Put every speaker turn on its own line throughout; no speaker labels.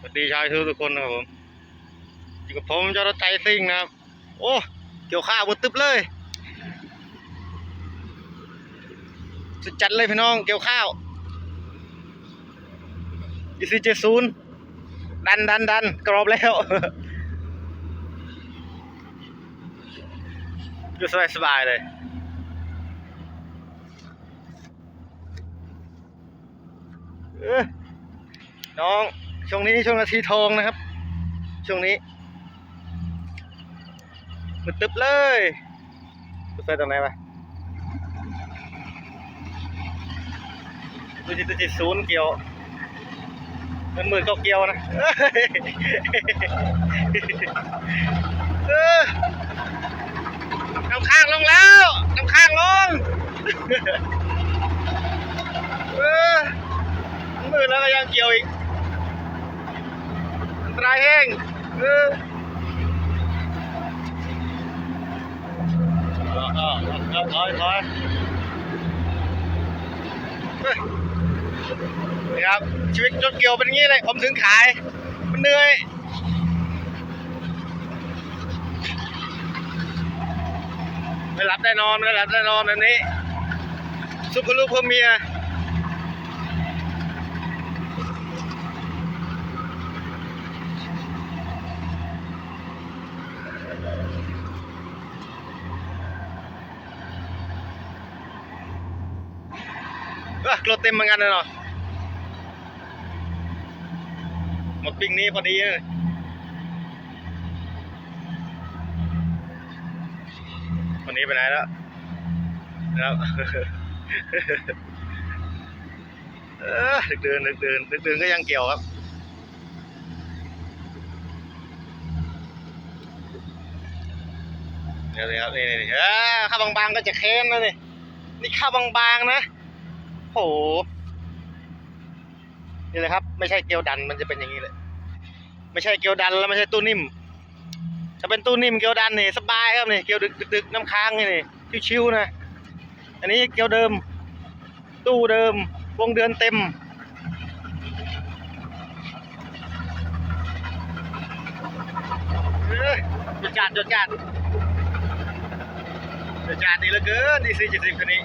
สวัสดีชาวทุกทุกคนนะครับผมอยู่กับผมจ้ารถไทซิ่งนะครับ โอ้เกี่ยวข้าวบนตึบเลย สุดจัดเลยพี่น้องเกี่ยวข้าวอีซีเจศูนย์ดันดันดันกรอบแล้วอยู่สบายสบายเลยน้อง ช่วงนี้ช่วงนาทีทองนะครับ ช่วงนี้มืดตึ๊บเลยกูใส่ตรงไหนวะดูจิตจิตศูนย์เกี่ยวมันมือก็เกี่ยวนะเออน้ำข้างลงแล้วน้ำข้างลงเออมือแล้วก็ยังเกี่ยวอีก ตรายแห้งเออเอาเอาเอาถอยถอยเฮ้ยนี่ครับ ชีวิตรถเกี่ยวเป็นอย่างนี้เลย ผมถึงขาย มันเหนื่อยไม่หลับได้นอนไม่หลับได้นอนแบบนี้ซุปเปอร์ลูกเพื่อเมีย เออรถเต็มเหมือนกันเลยเนาะหมดปิ้งนี้พอดีเลยคนนี้ไปไหนแล้วนะครับเออดึกเดินดึกเดินดึกเดินก็ยังเกี่ยวครับเดี๋ยวนี้ครับนี่นี่เออข้าวบางๆก็จะเค้นนะนี่นี่ข้าวบางๆนะ โหนี่เลยครับ ไม่ใช่เกลียวดันมันจะเป็นอย่างนี้เลย ไม่ใช่เกลียวดันแล้วไม่ใช่ตู้นิ่ม ถ้าเป็นตู้นิ่มเกลียวดันนี่สบายครับนี่เกลียวดึกดึกๆน้ำค้างนี่นี่ชิวๆนะ อันนี้เกลียวเดิม ตู้เดิม วงเดือนเต็มเอ้ยจดจานจดจานจดจานดีเหลือเกินดีซีเจ็ดสิบคันนี้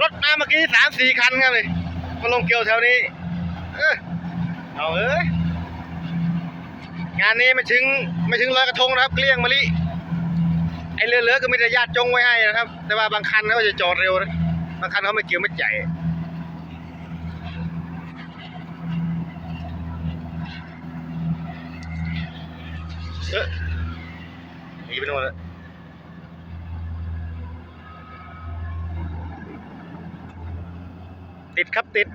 รถมา เมื่อกี้สามสี่คันครับเลยมาลงเกี่ยวแถวนี้ เออเอาเอ้ยงานนี้ไม่ถึงไม่ถึงร้อยกระทงนะครับ เกลี้ยงมะลิไอเรือๆก็มีแต่ญาติจงไว้ให้นะครับ แต่ว่าบางคันเขาจะจอดเร็วนะบางคันเขาไม่เกี่ยวไม่ใจายเออหนีไปโน่นแล้ว ติดครับติด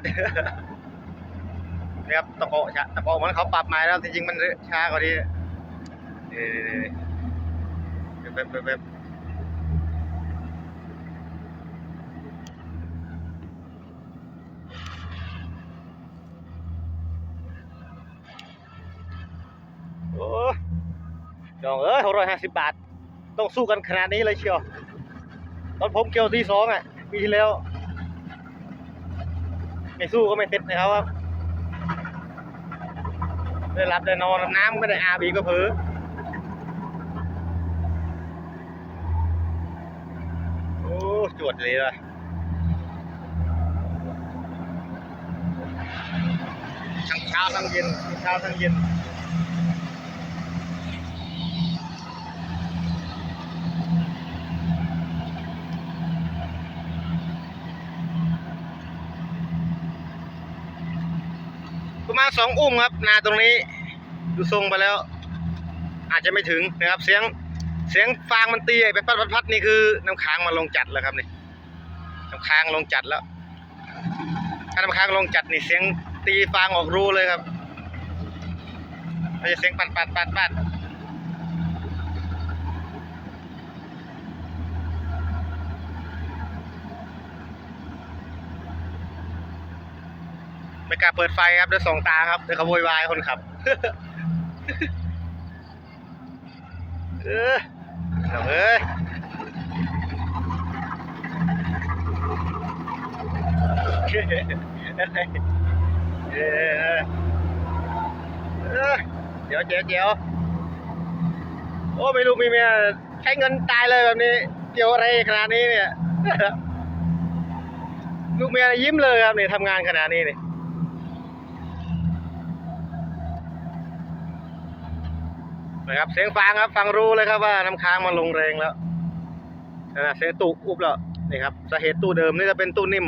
นี่ครับตะโกะชะตะโกะมันเขาปรับใหม่แล้วจริงๆมันช้ากว่านี้เบบแบบแบบโอ้ยองเอ้ยหกร้อยห้าสิบบาท ต้องสู้กันขนาดนี้เลยเชียว ตอนผมเกี่ยวที่สองอะปีที่แล้ว ไม่สู้ก็ไม่เสร็จนะครับว่าได้รับได้นอนน้ำก็ได้อาบีก็เพือโอ้จวดเลยวะทั้งเช้าทั้งเย็นทั้งเช้าทั้งเย็น ประมาณสองอุ้มครับ นาตรงนี้ ดูทรงไปแล้ว อาจจะไม่ถึงนะครับ เสียงเสียงฟางมันตีไปพัดพัดพัดนี่คือน้ำค้างมันลงจัดแล้วครับนี่น้ำค้างลงจัดแล้ว ถ้าน้ำค้างลงจัดนี่เสียงตีฟางออกรูเลยครับไม่ใช่เสียงปัดปัดปัดปัด ไม่กล้าเปิดไฟครับเดี๋ยวสองตาครับเดี๋ยวเขาโวยวายคนขับเออเอาเอ้ยเดี๋ยวเดี๋ยวเดี๋ยวโอ้ไม่รู้มีเมียใช้เงินตายเลยแบบนี้ เกี่ยวอะไรขนาดนี้เนี่ย ลูกเมียยิ้มเลยครับเนี่ยทำงานขนาดนี้เนี่ย นะครับเสียงฟางครับฟังรู้เลยครับว่าน้ำค้างมันลงแรงแล้วนะเสียงตู้อุบแล้วนี่ครับสาเหตุตู้เดิมนี่จะเป็นตู้นิ่ม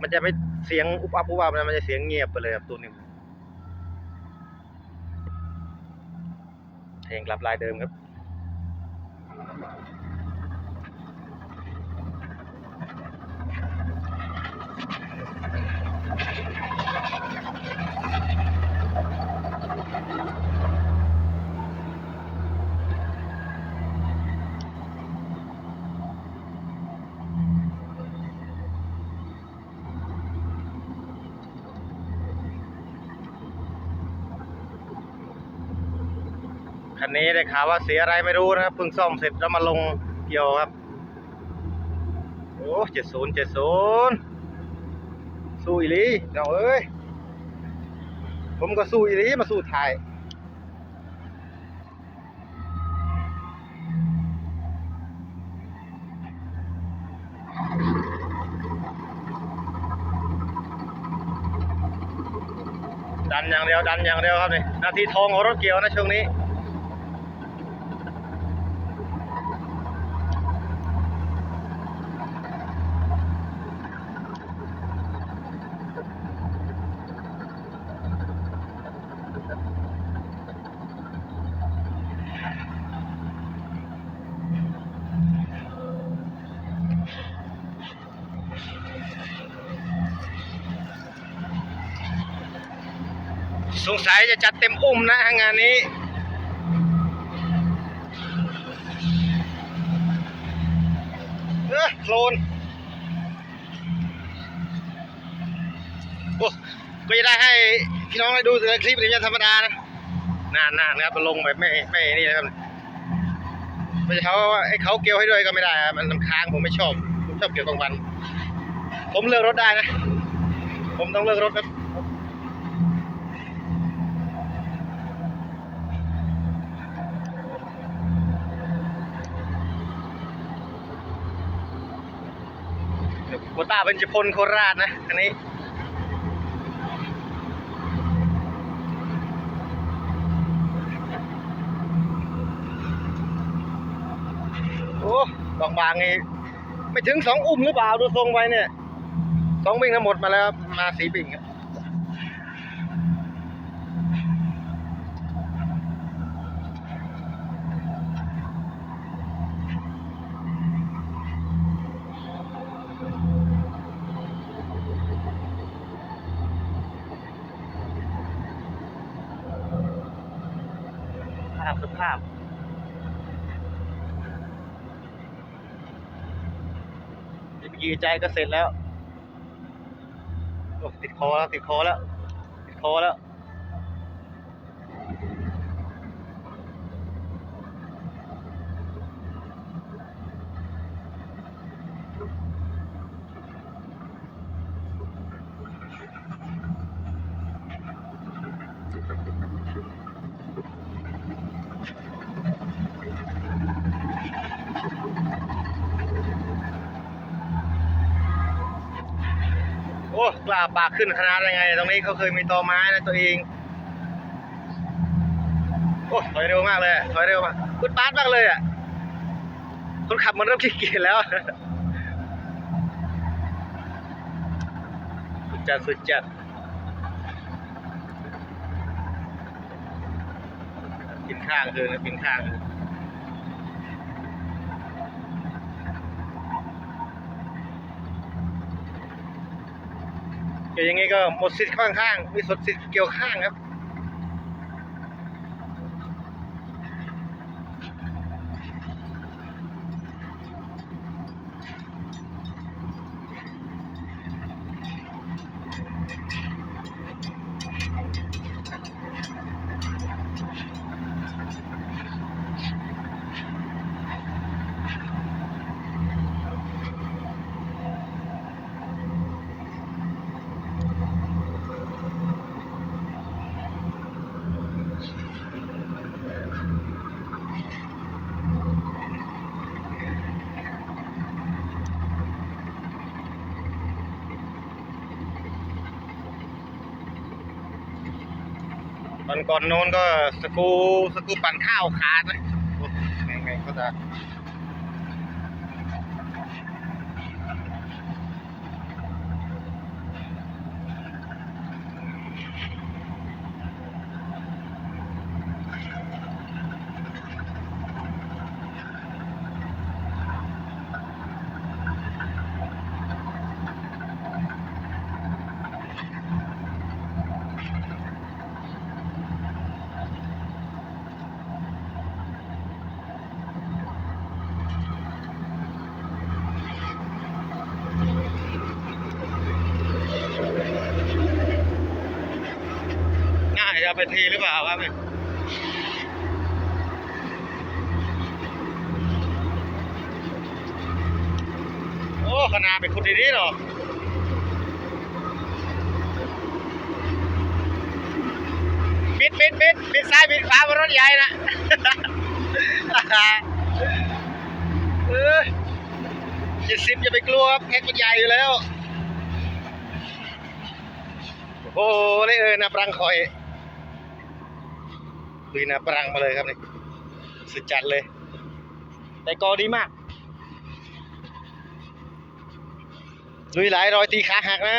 มันจะไม่เสียงอุบอับอุบอับนะมันจะเสียงเงียบไปเลยครับตู้นิ่มเพลงกลับลายเดิมครับ นี้ได้ข่าวว่าเสียอะไรไม่รู้นะครับเพิ่งซ่อมเสร็จแล้วมาลงเกี่ยวครับ โอ้เจ็ดศูนย์เจ็ดศูนย์สู้อีหลีเราเอ้ย ผมก็สู้อีหลีมาสู้ไทยดันอย่างเดียวดันอย่างเดียวครับนี่นาทีทองของรถเกี่ยวนะช่วงนี้ งสัยจะจัดเต็มอุ้มนะงานนี้ เออโคลนโอ้ก็จะได้ให้พี่น้องได้ดูแต่คลิปนี้ธรรมดานะนานๆนะครับมันลงแบบไม่ไม่นี่นะครับไม่ใช่เขาไอ้เขาเกลียวให้ด้วยก็ไม่ได้มันน้ำค้างผมไม่ชอบผมชอบเกลียวกลางวัน ผมเลือกรถได้นะ ผมต้องเลือกรถครับ ต้าเป็นจพลโคราชนะ อันนี้ โอ้บางบางนี่ไม่ถึงสองอุ้มหรือเปล่า ดูทรงไว้เนี่ย สองบิ่งทั้งหมดมาแล้วมาสีบิ่งครับ ภาพสภาพอีกไม่กี่ใจก็เสร็จแล้วติดคอแล้วติดคอแล้ว ติดคอแล้ว กล้าปากขึ้นขนาดยังไง ตรงนี้เขาเคยมีตอไม้นะตัวเอง โอ้ถอยเร็วมากเลยถอยเร็วมากพุดปาดมากเลยอะ คนขับมันเริ่มขี้เกียจแล้ว สุดจัดสุดจัดกินข้างคือนะกินข้าง เกี่ยวยังไงก็หมดสิทธิ์ข้างข้างๆมีสดสิทธิ์เกี่ยวข้างครับ ก่อนโน้นก็สกูสกูปั่นข้าวขาดนะโอ้ไงไงก็จะน่าจะ เอาไปเทหรือเปล่าครับเนี่ยโอ้ขนาดเป็นขุดดีๆเนาะบิดบิดบิดบิดซ้ายบิดขวาบนรถใหญ่นะเออเจ็ดสิบอย่าไปกลัวครับแพ็กมันใหญ่อยู่แล้ว โอ้โหนี่เออนาปรังคอย ลุยนาปรังมาเลยครับนี่สุดจัดเลย แต่กอดีมากลุยหลายรอยตีขาหักนะ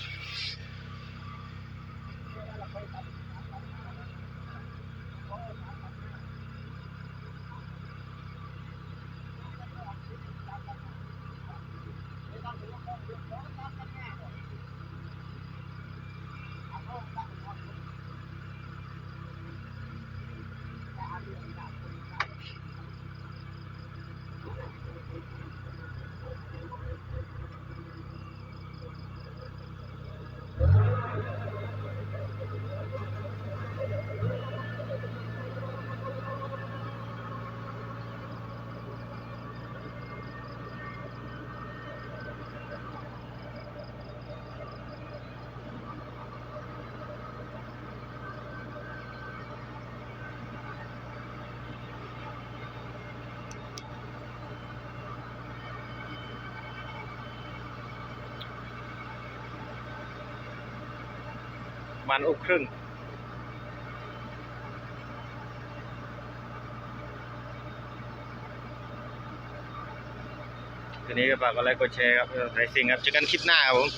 มันอุกครึ่ง ทีนี้ก็ฝากกดไลค์กดแชร์ครับไทยซิงครับเจอกันคลิปหน้าครับผม